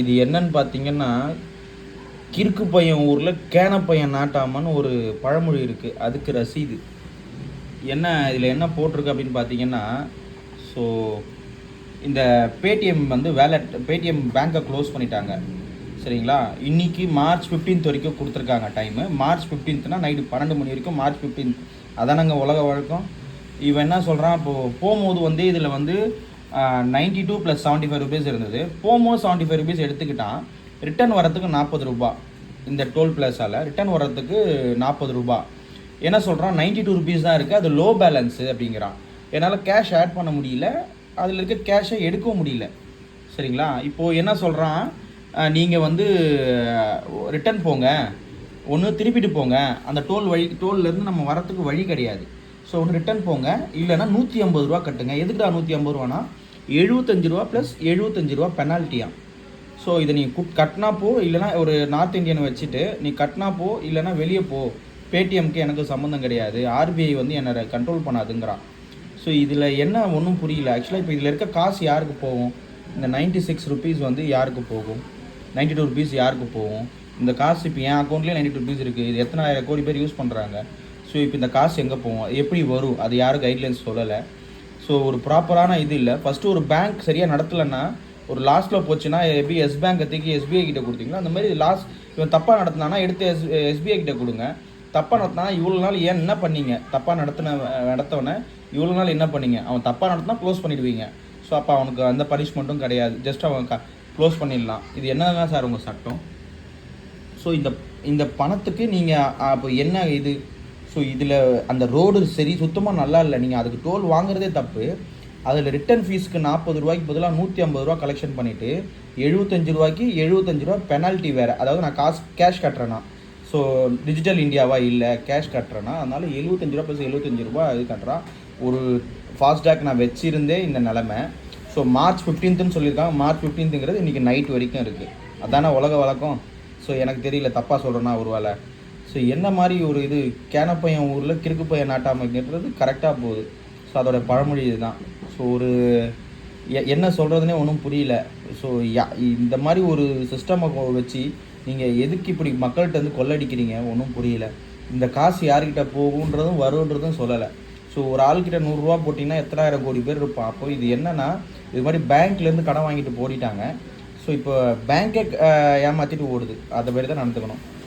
இது என்னன்னு பார்த்தீங்கன்னா கிறுக்கு பையன் ஊரில் கேன பையன் நாட்டாமன்னு ஒரு பழமொழி இருக்குது அதுக்கு ரசீது. என்ன இதில் என்ன போட்டிருக்கு அப்படின்னு பார்த்தீங்கன்னா ஸோ இந்த பேடிஎம் வந்து வேலட் பேடிஎம் பேங்க்கை க்ளோஸ் பண்ணிட்டாங்க. சரிங்களா? இன்னைக்கு மார்ச் 15th வரைக்கும் கொடுத்துருக்காங்க டைமு மார்ச் 15த்னா நைட்டு பன்னெண்டு மணி வரைக்கும் மார்ச் 15th அதானங்க உலக வழக்கம். இவன் என்ன சொல்கிறான் இப்போது போகும்போது வந்து இதில் வந்து ninety two plus seventy five rupees இருந்தது. போகும்போது செவன்ட்டி ஃபைவ் ருபீஸ் எடுத்துக்கிட்டான். ரிட்டர்ன் வரத்துக்கு நாற்பது ரூபா. இந்த டோல் பிளஸால் ரிட்டர்ன் வர்றதுக்கு நாற்பது ரூபா. என்ன சொல்கிறான் நைன்டி டூ ருபீஸ் தான் இருக்குது அது லோ பேலன்ஸு அப்படிங்கிறான். என்னால் கேஷ் ஆட் பண்ண முடியல. அதில் இருக்க கேஷை எடுக்கவும் முடியல. சரிங்களா? இப்போது என்ன சொல்கிறான் நீங்கள் வந்து ரிட்டர்ன் போங்க. ஒன்று திருப்பிட்டு போங்க. அந்த டோல் வழி டோல்லேருந்து நம்ம வரத்துக்கு வழி கிடையாது. ஸோ ஒன்று ரிட்டர்ன் போங்க. இல்லைன்னா நூற்றி ஐம்பது ரூபா கட்டுங்க. எதுக்குடா நூற்றி ஐம்பது ரூபானா எழுபத்தஞ்சு ரூபா ப்ளஸ் எழுபத்தஞ்சு ரூபா பெனால்ட்டியாம் ஸோ இதை நீ குட் கட்டினா போ இல்லைனா ஒரு நார்த் இந்தியனை வச்சுட்டு நீ கட்டினா போ இல்லைனா வெளியே போ. பேடிஎம்க்கு எனக்கு சம்மந்தம் கிடையாது. ஆர்பிஐ வந்து என்னை கண்ட்ரோல் பண்ணாதுங்கிறான். ஸோ இதில் என்ன ஒன்றும் புரியல. ஆக்சுவலாக இப்போ இதில் இருக்க காசு யாருக்கு போகும்? இந்த நைன்ட்டி சிக்ஸ் ருபீஸ் வந்து யாருக்கு போகும்? நைன்ட்டி டூ ருபீஸ் யாருக்கு போகும்? இந்த காசு இப்போ என் அக்கௌண்ட்லேயே நைன்ட்டி டூ ருபீஸ் இருக்குது இது எத்தனை ஆயிரம் கோடி பேர் யூஸ் பண்ணுறாங்க ஸோ இப்போ இந்த காசு எங்கே போகும்? எப்படி வரும்? அது யாரும் கைட்லைன்ஸ் சொல்லலை. ஸோ ஒரு ப்ராப்பரான இது இல்லை. ஃபஸ்ட்டு ஒரு பேங்க் சரியாக நடத்தலைன்னா ஒரு லாஸ்ட்டில் போச்சுன்னா எப்படி எஸ் பேங்க் தூக்கி எஸ்பிஐ கிட்ட கொடுத்தீங்களா அந்த மாதிரி லாஸ்ட் இவன் தப்பாக நடத்தினானா எடுத்து எஸ் எஸ்பிஐ கிட்ட கொடுங்க. தப்பாக நடத்தினா இவ்வளோ நாள் ஏன் என்ன பண்ணீங்க? தப்பாக நடத்தின நடத்தவனை இவ்வளோ நாள் என்ன பண்ணீங்க? அவன் தப்பாக நடத்தினா க்ளோஸ் பண்ணிடுவீங்க. ஸோ அப்போ அவனுக்கு அந்த பனிஷ்மெண்ட்டும் கிடையாது. ஜஸ்ட் அவன் க க்ளோஸ் பண்ணிடலாம். இது என்னங்க சார் உங்கள் சட்டம்? ஸோ இந்த இந்த பணத்துக்கு நீங்கள் அப்போ என்ன இது? ஸோ இதில் அந்த ரோடு சரி சுத்தமாக நல்லா இல்லை. நீங்கள் அதுக்கு டோல் வாங்குறதே தப்பு. அதில் ரிட்டர்ன் ஃபீஸ்க்கு நாற்பது ரூபாய்க்கு பதிலாக நூற்றி ஐம்பது ரூபா கலெக்ஷன் பண்ணிவிட்டு எழுபத்தஞ்சு ரூபாய்க்கு எழுபத்தஞ்சு ரூபா பெனால்ட்டி வேறு. அதாவது நான் காசு கேஷ் கட்டுறேன்னா ஸோ டிஜிட்டல் இந்தியாவாக இல்லை கேஷ் கட்டுறேன்னா அதனால் எழுபத்தஞ்சு ரூபா ப்ளஸ் எழுபத்தஞ்சு ரூபா இது கட்டுறான் ஒரு ஃபாஸ்டாக் நான் வச்சிருந்தே இந்த நிலமை. ஸோ மார்ச் 15th சொல்லியிருக்காங்க. மார்ச் 15ங்கிறது இன்றைக்கி நைட் வரைக்கும் இருக்குது அதான உலக வழக்கம்? ஸோ எனக்கு தெரியல தப்பாக சொல்கிறேன்னா ஒரு வேளை. ஸோ என்ன மாதிரி ஒரு இது கேனப்பையன் ஊரில் கிறுக்கு பையன் நாட்டாமைங்கிறது கரெக்டாக போகுது. ஸோ அதோட பழமொழி இதுதான். ஸோ ஒரு எ- என்ன சொல்கிறதுனே ஒன்றும் புரியல. ஸோ இந்த மாதிரி ஒரு சிஸ்டமை வச்சு நீங்கள் எதுக்கு இப்படி மக்கள்கிட்ட வந்து கொள்ளடிக்கிறீங்க? ஒன்றும் புரியல. இந்த காசு யார்கிட்ட போகுன்றதும் வருன்றதும் சொல்லலை. ஸோ ஒரு ஆள்கிட்ட நூறுரூவா போட்டிங்கன்னா எத்தனாயிரம் கோடி பேர் இருப்பான் அப்போ இது என்னென்னா இது மாதிரி பேங்க்லேருந்து கடன் வாங்கிட்டு போடிட்டாங்க ஸோ இப்போ பேங்க்கே ஏமாற்றிட்டு ஓடுது. அதை மாதிரி தான் நடந்துக்கணும்.